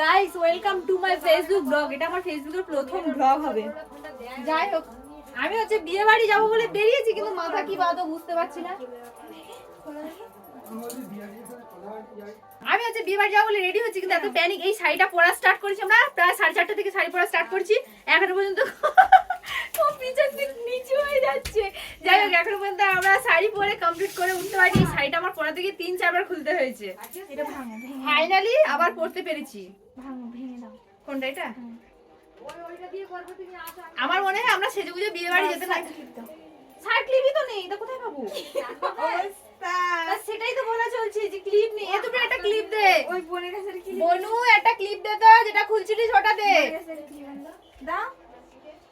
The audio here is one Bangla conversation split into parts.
Guys welcome to my Facebook blog এটা আমার ফেসবুকের প্রথম ব্লগ হবে। যাই হোক, আমি হচ্ছে বিয়ে বাড়ি যাব বলে বেরিয়েছি, কিন্তু মাথা কি বাদো বুঝতে পারছি না। আমি হচ্ছে বিয়ে বাড়ি যাব বলে রেডি হচ্ছি, কিন্তু এত প্যানিক এই শাড়িটা পরা স্টার্ট করেছি আমরা, প্রায় সাড়ে চারটা থেকে শাড়ি পরা স্টার্ট করছি। এখনও পর্যন্ত নিচু হয়ে যাচ্ছে। যাই হোক, এখনও পর্যন্ত আমরা শাড়ি পরে কমপ্লিট করে উঠতে পারি শাড়িটা আমার পরা থেকে তিন চারবার খুলতে হয়েছে। এটা ভাঙো ফাইনালি আবার পড়তে পেরেছি। ভাঙো ভেঙে দাও। কোনটা এটা? আমার মনে হয় আমরা সেজে গুজে বিয়ে বাড়ি যেতে না ক্লিপ ক্লিপই তো নেই এটা কোথায় পাবো? তা সেটাই তো বলা চলছে যে ক্লিপ নেই। এ তুমি একটা ক্লিপ দে। ওই বোনের কাছে কি বনু একটা ক্লিপ দে তো যেটা খুলছিলিস ওটা দে। দাও।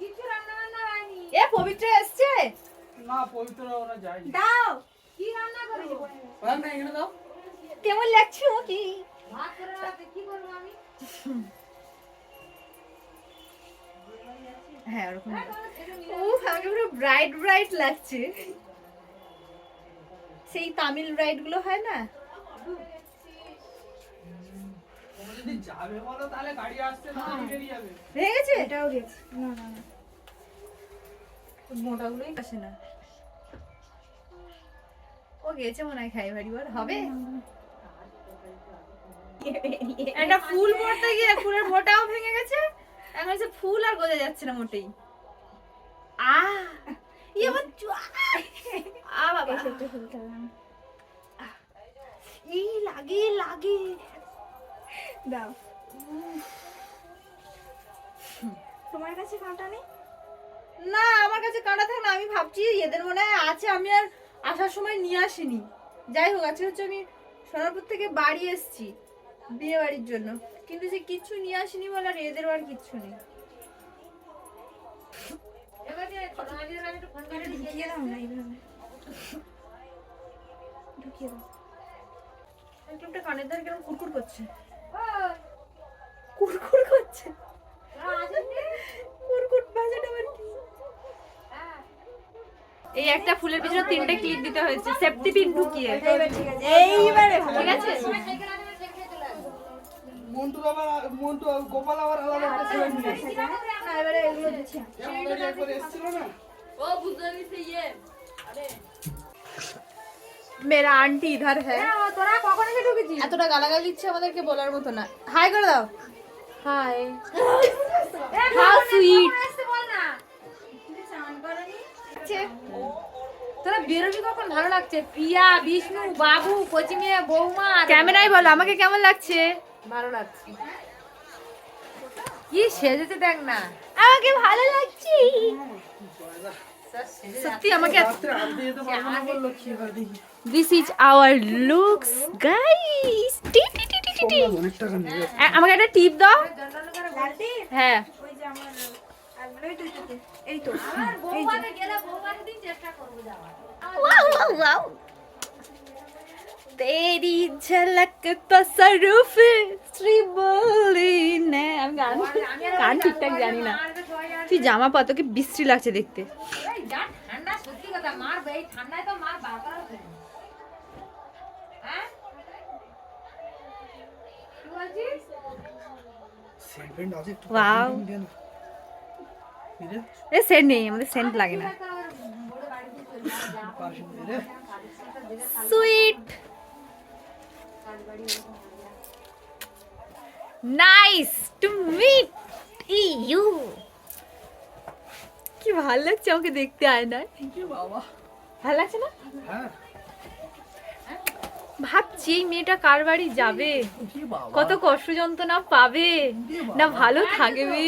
কিছু রান্না বান্না হয়নি। এ পবিত্র এসছে? না পবিত্র ওরা যায় দাও। কি রান্না করব? ওরা এখানে দাও। কেমন লাগছে ও কি ভাত করে রাখতে কি করব আমি? হ্যাঁ ওরকম ও আমাকে পুরো ব্রাইট ব্রাইট লাগছে। সেই তামিল ব্রাইটগুলো হয় না? তোমরা যদি যাবে বলো তাহলে গাড়ি আসছে না বেরিয়ে যাবে। হয়ে গেছে? এটাও দিয়েছি না না না। মোটাগুলোই আসে না। গেছে মনে হয় খাই বাড়ি বল হবে? একটা ফুল পড়তে গিয়ে ফুলের মোটাও ভেঙে গেছে। এখন সে ফুল আর গোজা যাচ্ছে না মোটেই। আ ইয়ে আমার আ বাবা। হবে না। ই লাগে লাগে। দাও। তোমার কাছে কাঁটা নেই? না আমার কাছে কাঁটা থাকে না আমি ভাবছি এদের মনে হয় আছে আমি আর আসার সময় নিয়ে আসিনি। যাই হোক আজকে হচ্ছে আমি সোনারপুর থেকে বাড়ি এসেছি বিয়ে বাড়ির জন্য। কিন্তু সে কিচ্ছু নিয়ে আসিনি বলে আর এদেরও আর কিচ্ছু নেই। যে। ঢুকিয়ে দাও না এইভাবে। ঢুকিয়ে দাও। একটা কানের ধারে কেমন কুরকুর করছে? কুরকুর করছে? নি? কুরকুর বাজাটা আবার কি? হ্যাঁ। এই একটা ফুলের পিছনে তিনটে ক্লিপ দিতে হয়েছে। সেফটি পিন ঢুকিয়ে। এইবার। ঠিক আছে। মন্টু আবার মন্টু গোপাল আবার আলাদা করে ছেড়ে নিয়ে না এবারে এগুলো দিচ্ছি। আমাদের একবার এসেছিল না? ও বুঝতে পারছি ইয়ে। আরে। মেরা আন্টি ইধার হ্যাঁ তোরা কখন এসে ঢুকেছিস? এতটা গালাগালি দিচ্ছে আমাদেরকে বলার মতো না। হাই করে দাও। হাই হাউ সুইট বেরোবি কখন? ভালো লাগছে। প্রিয়া বিষ্ণু বাবু কচি মেয়ে বৌমা ক্যামেরায় বলো আমাকে কেমন লাগছে? ভালো লাগছে। কি সেজেছে দেখ না। আমাকে ভালো লাগছে। সত্যি আমাকে this is our looks guys আমাকে একটা টিপ দাও। হ্যাঁ তেরি ঝলক তসরুফে শ্রী বলি নে আমি গান ঠিকঠাক জানি না তুই জামা পা বিশ্রী লাগছে দেখতে ঠান্ডা ঠান্ডায় তো মার বাবা এ সেন্ট নেই আমাদের সেন্ট লাগে না। Sweet. Nice to meet you. কি ভালো লাগছে আমাকে দেখতে আয় না ভালো লাগছে না? হ্যাঁ। ভাবছি এই মেয়েটা কার বাড়ি যাবে? কত কষ্ট যন্ত্রণা পাবে? না ভালো থাকবে?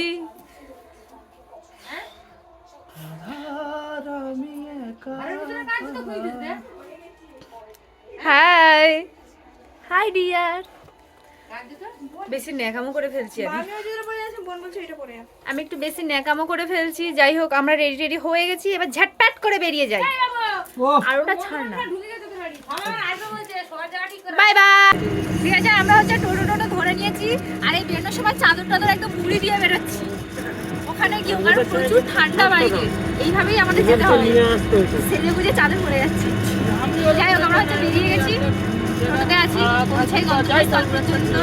হাই। Hi dear. বেশি ন্যাকামো করে ফেলছি আমি। একটু বেশি ন্যাকামো করে ফেলছি। যাই হোক আমরা রেডি রেডি হয়ে গেছি। এবার ঝটপট করে বেরিয়ে যাই। ও আর ওটা ছাড় না। ঢুকে গেছে তো গাড়ি আমার আসবে বলছে সবার জায়গা ঠিক করে। Bye bye. ঠিক আছে আমরা হচ্ছে টোটো টোটো ধরে নিয়েছি। আর এই বেরোনোর সময় চাদর টাদর একদম মুড়ি দিয়ে বেরোচ্ছি। ওখানে গিয়ে ওখানে প্রচুর ঠান্ডা বাইরে। এইভাবেই আমাদের যেতে হবে সেজে বুঝে চাঁদে পড়ে যাচ্ছে। যাই হোক আমরা হচ্ছে বেরিয়ে গেছি। আছি পৌঁছে গন্তব্যস্থল পর্যন্ত।